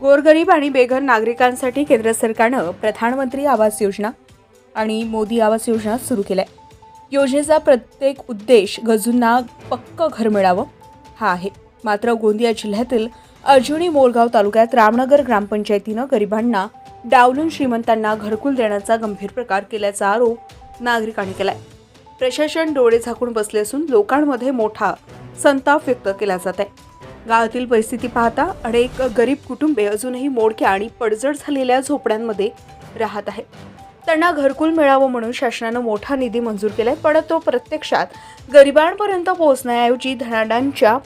गोरगरीब आणि बेघर नागरिकांसाठी केंद्र सरकारनं प्रधानमंत्री आवास योजना आणि मोदी आवास योजना सुरू केल्या. योजनेचा प्रत्येक उद्देश गजूंना पक्क घर मिळावं हा आहे. मात्र गोंदिया जिल्ह्यातील अर्जुनी मोलगाव तालुक्यात रामनगर ग्रामपंचायतीनं गरिबांना डावलून श्रीमंतांना घरकुल देण्याचा गंभीर प्रकार केल्याचा आरोप नागरिकांनी केलाय. प्रशासन डोळे झाकून बसले असून लोकांमध्ये मोठा संताप व्यक्त केला जात आहे. गावातील परिस्थिती पाहता अनेक गरीब कुटुंबे अजूनही मोडक्या आणि पडझड झालेल्या झोपड्यांमध्ये राहत आहेत. त्यांना घरकुल मिळावं म्हणून शासनानं मोठा निधी मंजूर केलाय पण तो प्रत्यक्षात गरिबांपर्यंत पोहोचण्याऐवजी धनाडांच्या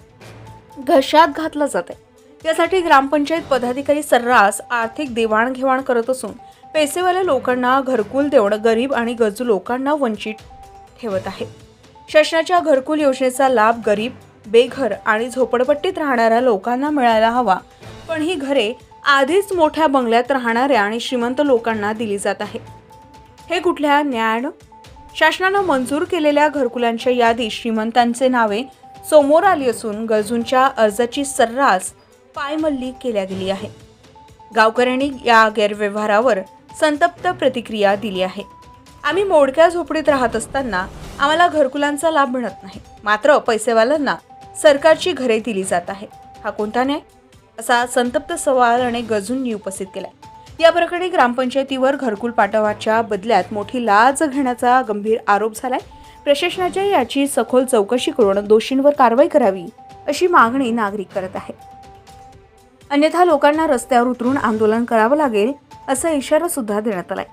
घशात घातला जात आहे यासाठी ग्रामपंचायत पदाधिकारी सर्रास आर्थिक देवाणघेवाण करत असून पैसेवाल्या लोकांना घरकुल देऊन गरीब आणि गरजू लोकांना वंचित ठेवत आहे. शासनाच्या घरकुल योजनेचा लाभ गरीब बेघर आणि झोपडपट्टीत राहणाऱ्या लोकांना मिळायला हवा. पण ही घरे आधीच मोठ्या बंगल्यात राहणाऱ्या आणि श्रीमंत लोकांना दिली जात आहे. हे कुठल्या न्यायानं? शासनानं मंजूर केलेल्या घरकुलांच्या यादीत श्रीमंतांचे नावे समोर आली असून गरजूंच्या अर्जाची सर्रास पायमल्ली केल्या गेली आहे. गावकऱ्यांनी या गैरव्यवहारावर संतप्त प्रतिक्रिया दिली आहे. आम्ही मोडक्या झोपडीत राहत असताना आम्हाला घरकुलांचा लाभ मिळत नाही. मात्र पैसेवाल्यांना सरकारची घरे दिली जात आहे. हा कोणता न्याय? असा संतप्त सवाल अनेक गरजूंनी उपस्थित केला या प्रकरणी ग्रामपंचायतीवर घरकुल पाठवाच्या बदल्यात मोठी लाच घेण्याचा गंभीर आरोप झालाय. प्रशासनाच्या याची सखोल चौकशी करून दोषींवर कारवाई करावी अशी मागणी नागरिक करत आहे अन्यथा लोकांना रस्त्यावर उतरून आंदोलन करावं लागेल असा इशारा सुद्धा देण्यात आलाय.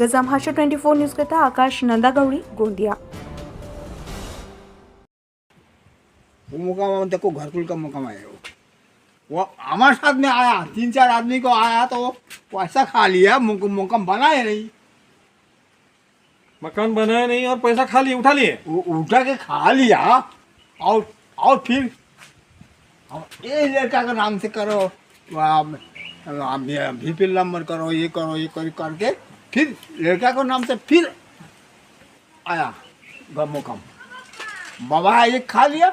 गजा महाराष्ट्र ट्वेंटी फोर न्यूज करता आकाश नंदागवडी गोंदिया. वो मुकाम देखो घरकुल का मुकाम है वो। वो हमारे साथ में आया तीन चार आदमी को आया तो पैसा खा लिया मुक- मुकाम बनाए नहीं। मकान बनाया नहीं और पैसा खा लिए उठा लिए? उठा के खा लिया और और फिर ये लड़का का नाम से करो भीपी नंबर करो ये करो ये करो करके फिर लड़का को नाम से फिर आया ग- मुकाम बाबा ये खा लिया